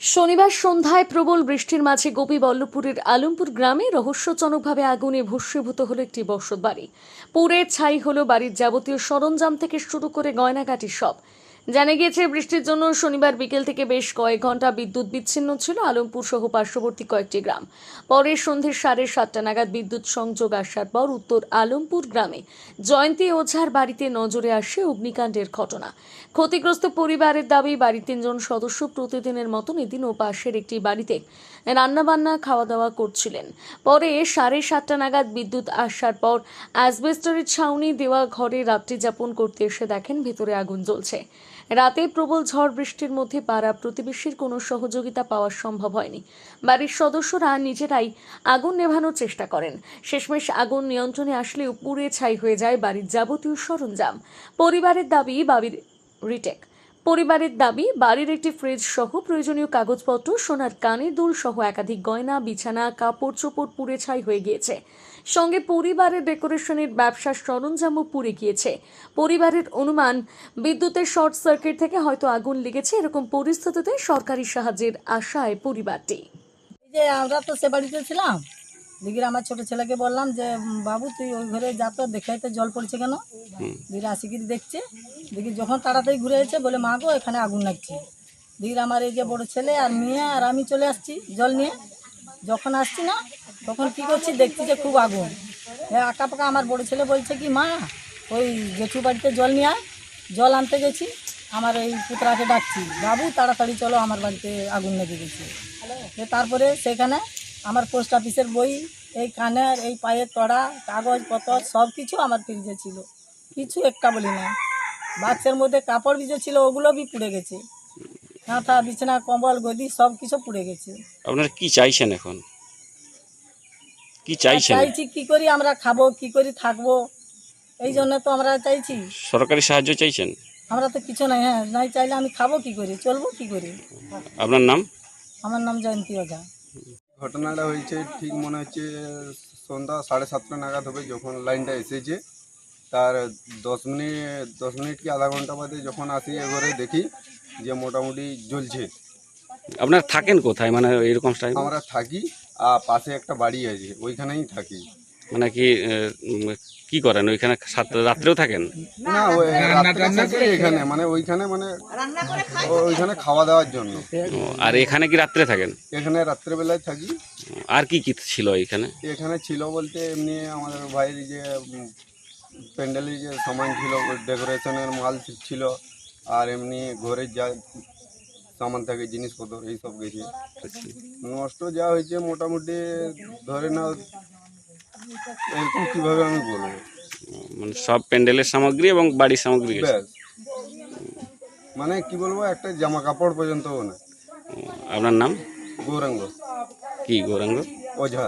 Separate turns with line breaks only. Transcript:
শনিবার সন্ধ্যায় প্রবল বৃষ্টির মাঝে গোপীবল্লভপুরের আলমপুর গ্রামে রহস্যজনকভাবে আগুনে ভস্মীভূত হল একটি বসত বাড়ি ছাই হলো বাড়ির যাবতীয় সরঞ্জাম থেকে শুরু করে গয়নাগাটি সব। জানা গিয়েছে, বৃষ্টির জন্য শনিবার বিকেল থেকে বেশ কয়েক ঘণ্টা বিদ্যুৎ বিচ্ছিন্ন ছিল আলমপুর সহ পার্শ্ববর্তী কয়েকটি গ্রাম। পরে সন্ধ্যে সাড়ে সাতটা নাগাদ বিদ্যুৎ সংযোগ আসার পর উত্তর আলমপুর গ্রামে জয়ন্তী ওঝার বাড়িতে নজরে আসে অগ্নিকাণ্ডের ঘটনা। ক্ষতিগ্রস্ত পরিবারের দাবি, বাড়ির তিনজন সদস্য প্রতিদিনের মতন এদিনও পাশের একটি বাড়িতে রান্নাবান্না খাওয়া দাওয়া করছিলেন। পরে সাড়ে সাতটা নাগাদ বিদ্যুৎ আসার পর অ্যাসবেস্টরের ছাউনি দেওয়া ঘরে রাত্রি যাপন করতে এসে দেখেন, ভেতরে আগুন জ্বলছে। রাতে প্রবল ঝড় বৃষ্টির মধ্যে পাড়া প্রতিবেশীর কোনো সহযোগিতা পাওয়া সম্ভব হয়নি। বাড়ির সদস্যরা নিজেরাই আগুন নেভানোর চেষ্টা করেন। শেষমেশ আগুন নিয়ন্ত্রণে আসলেও পুড়ে ছাই হয়ে যায় বাড়ির যাবতীয় সরঞ্জাম। পরিবারের দাবি, বাবির রিটেক। পরিবারের দাবি বাড়ির একটি ফ্রিজ সহ প্রয়োজনীয় কাগজপত্র সোনার কানের দুল সহ একাধিক গয়না বিছানা কাপড় চোপড় পুড়ে ছাই হয়ে গিয়েছে। সঙ্গে পরিবারের ডেকোরেশনের ব্যবসার সরঞ্জামও পুড়ে গিয়েছে। পরিবারের অনুমান বিদ্যুতের শর্ট সার্কিট থেকে হয়তো আগুন লেগেছে এরকম পরিস্থিতিতে সরকারি সাহায্যের আশায় পরিবারটি।
যে আমরা তো সে বাড়িতে ছিলাম। দিদির আমার ছোট ছেলেকে বললাম যে বাবু তুই ওই ঘরে যা তো দেখে তো জল পড়ছে কেন? দিদির আশিকিরি দেখছে। দিদি যখন তাড়াতাড়ি ঘুরে এসেছে, বলে, মা গো, এখানে আগুন লাগছে। দেখি আমার এই যে বড় ছেলে আর মেয়ে, আর আমি চলে আসছি জল নিয়ে। যখন আসছি না, তখন কি করছি, দেখছি যে খুব আগুন। আঁকা পাকা আমার বড় ছেলে বলছে কি, মা, ওই জেঠু বাড়িতে জল নিয়ে আয়। জল আনতে গেছি, আমার এই পুতরাকে ডাকছি। বাবু, তাড়াতাড়ি চলো, আমার বাড়িতে আগুন লেগে গেছে। তারপরে সেখানে আমার পোস্ট অফিসের বই, এই কানের, এই পায়ের তড়া কাগজপত্র সব কিছু আমার ফ্রিজে ছিল। কিছু একটা বলি না। বাক্সের মধ্যে কাপড় ভিজে ছিল ওগুলো বি পুড়ে গেছে। কাঁথা বিছানা কম্বল গদি সব কিছু পুড়ে গেছে।
আপনারা কি চাইছেন এখন? কি চাইছেন?
চাইছি কি করি আমরা খাব কি করি থাকব। এই জন্য তো আমরা চাইছি।
সরকারি সাহায্য চাইছেন?
আমরা তো কিছু নাই হ্যাঁ নাই চাইলে আমি খাব কি করে চলবো কি করে?
আপনার নাম?
আমার নাম জয়ন্তী ওঝা।
ঘটনাটা হয়েছে ঠিক মনে হচ্ছে সন্ধ্যা সাড়ে সাতটা নাগাদ হবে যখন লাইনটা এসেছে। তার দশ মিনিট দশ মিনিট কি আধা ঘণ্টা বাদে যখন আসি এবারে দেখি যে মোটামুটি জ্বলছে।
আপনারা থাকেন কোথায়? মানে এরকম টাইম
আমরা থাকি আর পাশে একটা বাড়ি আছে ওইখানেই থাকি।
মানে কি কি করেন? ওইখানে সাত রাত্রেও থাকেন?
না এখানে মানে ওইখানে মানে ওইখানে খাওয়া দাওয়ার জন্য।
আর এখানে কি রাত্রে থাকেন?
এখানে রাত্রেবেলায় থাকি।
আর কি কি ছিল এখানে?
এখানে ছিল বলতে এমনি আমাদের ভাইয়ের যে উম, প্যান্ডেলের যে সামান ছিল ডেকোরেশনের মাল ছিল আর এমনি ঘরের যা সামান থাকে জিনিসপত্র এইসব গেছে। নষ্ট যা হয়েছে মোটামুটি ধরে নাও এরকম কীভাবে আমি বলব?
মানে সব প্যান্ডেলের সামগ্রী এবং বাড়ির সামগ্রী।
ব্যাস। মানে কি বলব একটা জামা কাপড় পর্যন্ত না।
আপনার নাম?
গৌরাঙ্গ।
কি গৌরাঙ্গ?
ওঝা